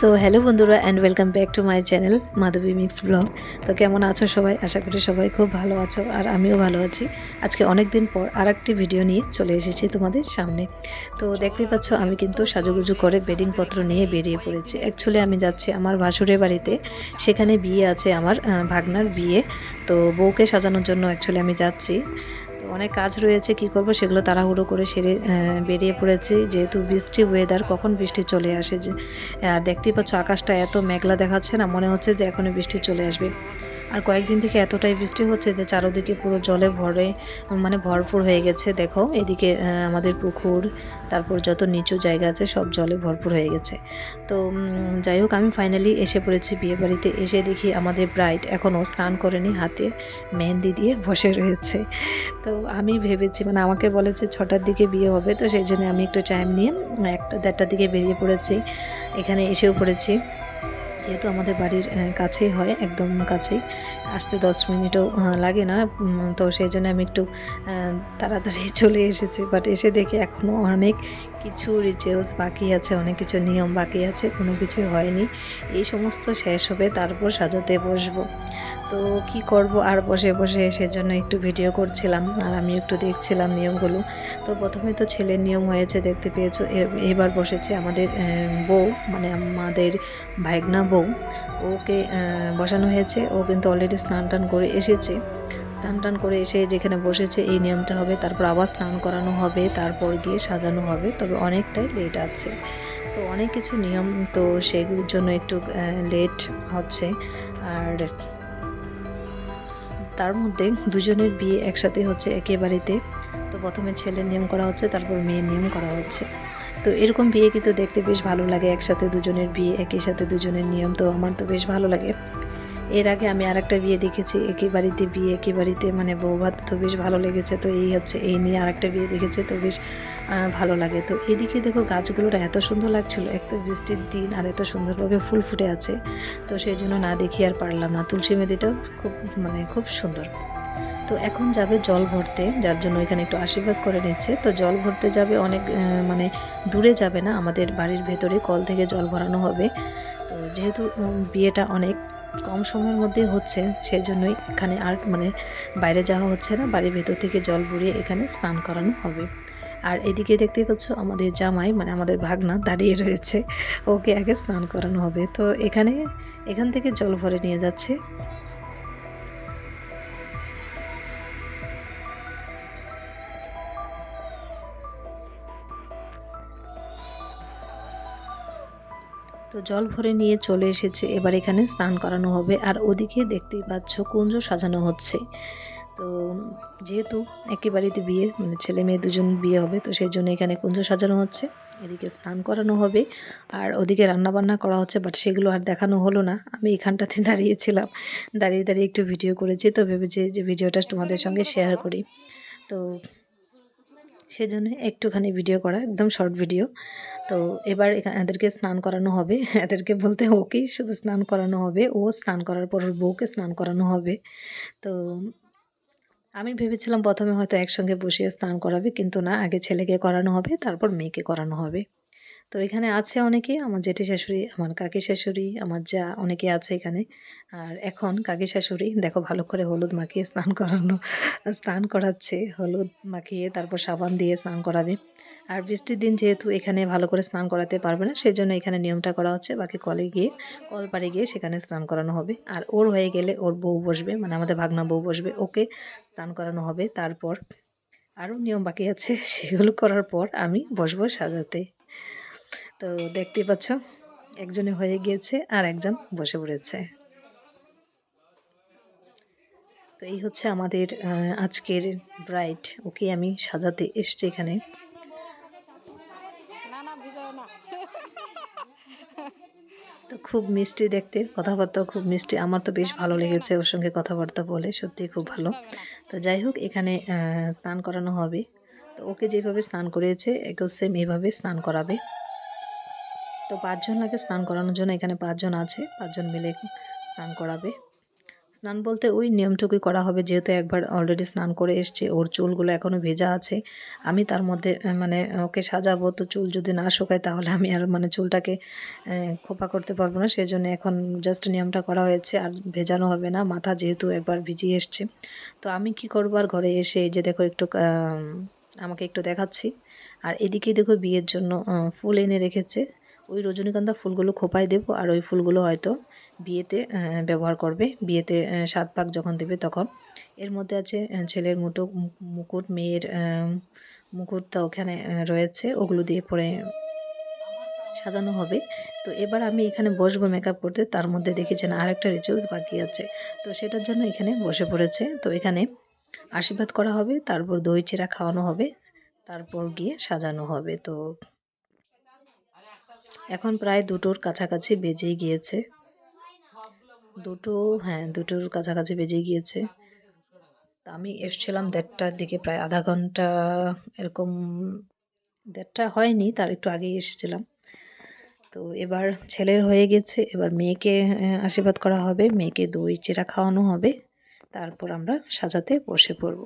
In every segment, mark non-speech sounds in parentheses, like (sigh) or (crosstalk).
So hello বন্ধুরা and welcome back to my channel Madhabi Mix Blog তো কেমন আছো সবাই? আশা করি সবাই খুব ভালো আছো, আর আমিও ভালো আছি। আজকে অনেক দিন পর আর একটি ভিডিও নিয়ে চলে এসেছি তোমাদের সামনে। তো দেখতে পাচ্ছ, আমি কিন্তু সাজুগুজু করে বেডিংপত্র নিয়ে বেরিয়ে পড়েছি। অ্যাকচুয়ালি আমি যাচ্ছি আমার ভাসুরের বাড়িতে। সেখানে বিয়ে আছে আমার ভাগনার বিয়ে। তো বউকে সাজানোর জন্য অ্যাকচুয়ালি আমি যাচ্ছি। অনেক কাজ রয়েছে, কি করব সেগুলো তাড়াহুড়ো করে সেরে বেরিয়ে পড়েছে। যেহেতু বৃষ্টি ওয়েদার কখন বৃষ্টি চলে আসে যে আর দেখতেই পাচ্ছ আকাশটা এত মেঘলা দেখাচ্ছে না, মনে হচ্ছে যে এখনই বৃষ্টি চলে আসবে। আর কয়েকদিন থেকে এতটাই বৃষ্টি হচ্ছে যে চারোদিকে পুরো জলে ভরে মানে ভরপুর হয়ে গেছে। দেখো, এদিকে আমাদের পুকুর, তারপর যত নিচু জায়গা আছে সব জলে ভরপুর হয়ে গেছে। তো যাই হোক, আমি ফাইনালি এসে পড়েছি বিয়ে বাড়িতে। এসে দেখি আমাদের ব্রাইড এখনও স্নান করেনি, হাতে মেহেন্দি দিয়ে বসে রয়েছে। তো, আমি ভেবেছি মানে আমাকে বলেছে ছটার দিকে বিয়ে হবে, তো সেই জন্য আমি একটু টাইম নিয়ে একটা দেড়টার দিকে বেরিয়ে পড়েছি। এখানে এসেও পড়েছি। যেহেতু আমাদের বাড়ির কাছেই হয়, একদম কাছেই। আসতে দশ মিনিটও লাগে না তো সেই জন্য আমি একটু তাড়াতাড়ি (laughs) চলে এসেছি। বাট এসে দেখে এখনও অনেক কিছু রিচুয়ালস বাকি আছে, অনেক কিছু নিয়ম বাকি আছে, কোনো কিছুই হয়নি। এই সমস্ত শেষ হবে, তারপর সাজাতে বসবো। তো কি করব? আর বসে বসে সেজন্য একটু ভিডিও করছিলাম, আর আমি একটু দেখছিলাম নিয়মগুলো। তো প্রথমে তো ছেলের নিয়ম হয়েছে, দেখতে পেয়েছ এবার বসেছে আমাদের বউ মানে আমাদের ভাইগনা বউ। ওকে বসানো হয়েছে, ও কিন্তু অলরেডি স্নান টান করে এসেছে। স্নান টান করে এসে যেখানে বসেছে, এই নিয়মটা হবে, তারপর আবার স্নান করানো হবে, তারপর গিয়ে সাজানো হবে, তবে অনেকটাই লেট আছে। তো অনেক কিছু নিয়ম, তো সেগুলোর জন্য একটু লেট হচ্ছে, আর তার মধ্যে দুজনের বিয়ে একসাথে হচ্ছে একে বাড়িতে তো প্রথমে ছেলের নিয়ম করা হচ্ছে, তারপর মেয়ের নিয়ম করা হচ্ছে। তো এরকম বিয়ে কিন্তু দেখতে বেশ ভালো লাগে, একসাথে দুজনের বিয়ে, একই সাথে দুজনের নিয়ম। তো আমার তো বেশ ভালো লাগে। এর আগে আমি আর একটা বিয়ে দেখেছি, একই বাড়িতে বিয়ে, একই বাড়িতে মানে বউ ভাত তো বেশ ভালো লেগেছে। তো এই হচ্ছে, এই নিয়ে আর একটা বিয়ে দেখেছে, তো বেশ ভালো লাগে। তো এদিকে দেখো গাছগুলোর এত সুন্দর লাগছিল, এক তো বৃষ্টির দিন আর এত সুন্দরভাবে ফুল ফুটে আছে, তো সেই জন্য না দেখি আর পারলাম না। তুলসী মেদিটাও খুব মানে খুব সুন্দর। তো এখন যাবে জল ভরতে, যার জন্য এখানে একটু আশীর্বাদ করে নিচ্ছে। তো জল ভরতে যাবে অনেক মানে দূরে যাবে না, আমাদের বাড়ির ভেতরে কল থেকে জল ভরানো হবে। তো যেহেতু বিয়েটা অনেক কম সময়ের মধ্যে হচ্ছে সেই জন্যই এখানে আর মানে বাইরে যাওয়া হচ্ছে না, বাড়ির ভেতর থেকে জল ভরিয়ে এখানে স্নান করানো হবে। আর এদিকে দেখতে পাচ্ছ আমাদের জামাই মানে আমাদের ভাগনা দাঁড়িয়ে রয়েছে, ওকে আগে স্নান করানো হবে। তো এখানে, এখান থেকে জল ভরে নিয়ে যাচ্ছে। তো জল ভরে নিয়ে চলে এসেছে। এবার এখানে স্নান করানো হবে। আর ওদিকে দেখতেই পাচ্ছ কুঞ্জ সাজানো হচ্ছে। তো যেহেতু একই বাড়িতে বিয়ে মানে ছেলে মেয়ে দুজন বিয়ে হবে, তো সেই জন্য এখানে কুঞ্জ সাজানো হচ্ছে। এদিকে স্নান করানো হবে। আর ওদিকে রান্না বান্না করা হচ্ছে, বাট সেগুলো আর দেখানো হলো না। আমি এখানটাতে (laughs) দাঁড়িয়েছিলাম। দাঁড়িয়ে দাঁড়িয়ে একটু ভিডিও করেছি, তো ভেবেছি যে ভিডিওটা তোমাদের সঙ্গে শেয়ার করি। তো সেজন্য একটুখানি ভিডিও করা, একদম শর্ট ভিডিও তো এবার এদেরকে স্নান করানো হবে। (laughs) এদেরকে বলতে ওকেই শুধু স্নান করানো হবে। ও স্নান করার পর ওর বউকে স্নান করানো হবে। তো আমি ভেবেছিলাম প্রথমে হয়তো একসঙ্গে বসিয়ে স্নান করাবে, কিন্তু না, আগে ছেলেকে করানো হবে, তারপর মেয়েকে করানো হবে। তো এখানে আছে অনেকে, আমার জেঠি শাশুড়ি, আমার কাকি শাশুড়ি, আমার যা অনেকে আছে এখানে। আর এখন কাকি শাশুড়ি, দেখো ভালো করে হলুদ মাখিয়ে স্নান করানো, স্নান করাচ্ছে, হলুদ মাখিয়ে তারপর সাবান দিয়ে স্নান করাবে। আর বৃষ্টির দিন যেহেতু এখানে ভালো করে স্নান করাতে পারবে না সেই জন্য এখানে নিয়মটা করা হচ্ছে, বাকি কলে গিয়ে কল পাড়ে গিয়ে সেখানে স্নান করানো হবে। আর ওর হয়ে গেলে ওর বউ বসবে মানে আমাদের ভাগনা বউ বসবে, ওকে স্নান করানো হবে। তারপর আরও নিয়ম বাকি আছে, সেগুলো করার পর আমি বসবো সাজাতে। তো দেখতেই পাচ্ছ একজনে হয়ে গিয়েছে আর একজন বসে পড়েছে। তো এই হচ্ছে আমাদের আজকের ব্রাইড ওকে আমি সাজাতে এসছি এখানে। তো খুব মিষ্টি দেখতে কথাবার্তাও খুব মিষ্টি। আমার তো বেশ ভালো লেগেছে ওর সঙ্গে কথাবার্তা বলে সত্যি খুব ভালো। তো যাই হোক এখানে স্নান করানো হবে। তো ওকে যেভাবে স্নান করিয়েছে একেও সেম এভাবে স্নান করাবে। তো পাঁচজন লাগে স্নান করানোর জন্য এখানে পাঁচজন আছে, পাঁচজন মিলে স্নান করাবে। স্নান বলতে ওই নিয়মটুকুই করা হবে, যেহেতু একবার অলরেডি স্নান করে এসছে, ওর চুলগুলো এখনও ভেজা আছে। আমি তার মধ্যে মানে ওকে সাজাবো, তো চুল যদি না শুকায় তাহলে আমি আর মানে চুলটাকে খোপা করতে পারব না। সেই জন্য এখন জাস্ট নিয়মটা করা হয়েছে, আর ভেজানো হবে না, মাথা যেহেতু একবার ভিজিয়ে এসছে। তো আমি কি করব, আর ঘরে এসে যে দেখো একটু আমাকে একটু দেখাচ্ছি। আর এদিকে দেখো বিয়ের জন্য ফুল এনে রেখেছে। ওই রজনীগন্ধা ফুলগুলো খোপায় দেবো আর ওই ফুলগুলো হয়তো বিয়েতে ব্যবহার করবে। বিয়েতে সাত পাক যখন দেবে তখন। এর মধ্যে আছে ছেলের মুটো মুকুট, মেয়ের মুকুটটা ওখানে রয়েছে। ওগুলো দিয়ে পরে সাজানো হবে। তো এবার আমি এখানে বসবো মেকআপ করতে। তার মধ্যে দেখেছেন আরেকটা রিচুয়ালস বাকি আছে। তো সেটার জন্য এখানে বসে পড়েছে। তো এখানে আশীর্বাদ করা হবে। তারপর দই চিরা খাওয়ানো হবে। তারপর গিয়ে সাজানো হবে। তো এখন প্রায় দুটোর কাছাকাছি বেজেই গিয়েছে। দুটো হ্যাঁ দুটোর কাছাকাছি বেজে গিয়েছে। তা আমি এসছিলাম দেড়টার দিকে, প্রায় আধা ঘণ্টা এরকম, দেড়টা হয়নি, তার একটু আগেই এসেছিলাম। তো এবার ছেলের হয়ে গেছে, এবার মেয়েকে আশীর্বাদ করা হবে, মেয়েকে দই, চিরা খাওয়ানো হবে, তারপর আমরা সাজাতে বসে পড়ব।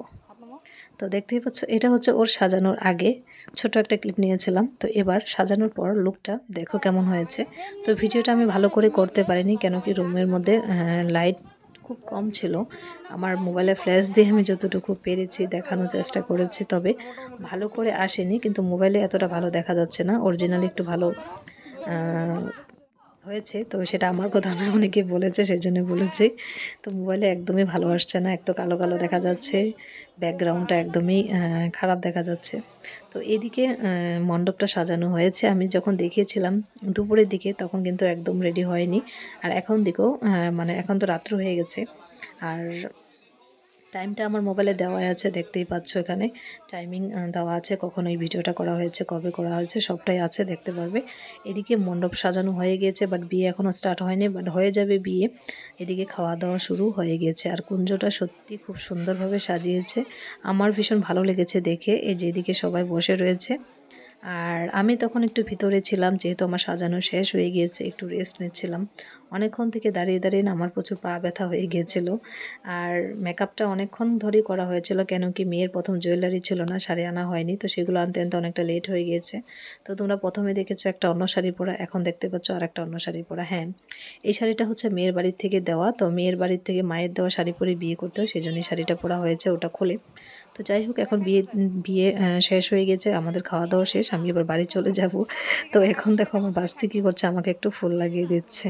তো দেখতেই পাচ্ছ, এটা হচ্ছে ওর সাজানোর আগে। ছোট একটা ক্লিপ নিয়েছিলাম। তো এবার সাজানোর পর লুকটা দেখো কেমন হয়েছে। তো ভিডিওটা আমি ভালো করে করতে পারিনি, কেন কি রুমের মধ্যে লাইট খুব কম ছিল। আমার মোবাইলে ফ্ল্যাশ দিয়ে আমি যতটুকু পেরেছি, দেখানোর চেষ্টা করেছি, তবে ভালো করে আসেনি। কিন্তু মোবাইলে এতটা ভালো দেখা যাচ্ছে না। অরিজিনালি একটু ভালো হয়েছে, তো সেটা আমার কথা না, অনেকে বলেছে সেই জন্য বলেছি। তো মোবাইলে একদমই ভালো আসছে না, এক তো কালো কালো দেখা যাচ্ছে, ব্যাকগ্রাউন্ডটা একদমই খারাপ দেখা যাচ্ছে। তো এদিকে মণ্ডপটা সাজানো হয়েছে। আমি যখন দেখিয়েছিলাম দুপুরের দিকে, তখন কিন্তু একদম রেডি হয়নি। আর এখন দিকেও মানে এখন তো রাত্র হয়ে গেছে। আর টাইমটা আমার মোবাইলে দেওয়া আছে, দেখতেই পাচ্ছ এখানে। টাইমিং দেওয়া আছে, কখন ওই ভিডিওটা করা হয়েছে, কবে করা হয়েছে, সবটাই আছে, দেখতে পারবে। এদিকে মণ্ডপ সাজানো হয়ে গিয়েছে বাট বিয়ে এখনও স্টার্ট হয়নি বাট হয়ে যাবে বিয়ে। এদিকে খাওয়া দাওয়া শুরু হয়ে গেছে আর কুঞ্জটা সত্যি খুব সুন্দরভাবে সাজিয়েছে। আমার ভীষণ ভালো লেগেছে দেখে, এই যেদিকে সবাই বসে রয়েছে। আর আমি তখন একটু ভিতরে ছিলাম, যেহেতু আমার সাজানো শেষ হয়ে গিয়েছে, একটু রেস্ট নিচ্ছিলাম। অনেকক্ষণ থেকে দাঁড়িয়ে দাঁড়িয়ে আমার প্রচুর পা ব্যথা হয়ে গিয়েছিল। আর মেকআপটা অনেকক্ষণ ধরেই করা হয়েছিল, কেন কি মেয়ের প্রথম জুয়েলারি ছিল না, শাড়ি আনা হয়নি, তো সেগুলো আনতে আনতে অনেকটা লেট হয়ে গিয়েছে। তো তোমরা প্রথমে দেখেছ একটা অন্য শাড়ি পরা, এখন দেখতে পাচ্ছ আর একটা অন্য শাড়ি পরা। হ্যাঁ এই শাড়িটা হচ্ছে মেয়ের বাড়ির থেকে দেওয়া, তো মেয়ের বাড়ির থেকে মায়ের দেওয়া শাড়ি পরে বিয়ে করতে হয় সেই জন্যই শাড়িটা পরা হয়েছে ওটা খুলে। তো যাই হোক, এখন বিয়ে বিয়ে শেষ হয়ে গেছে, আমাদের খাওয়া দাওয়া শেষ, আমি এবার বাড়ি চলে যাব। তো এখন দেখো আমার বাস্তি কী করছে, আমাকে একটু ফুল লাগিয়ে দিচ্ছে।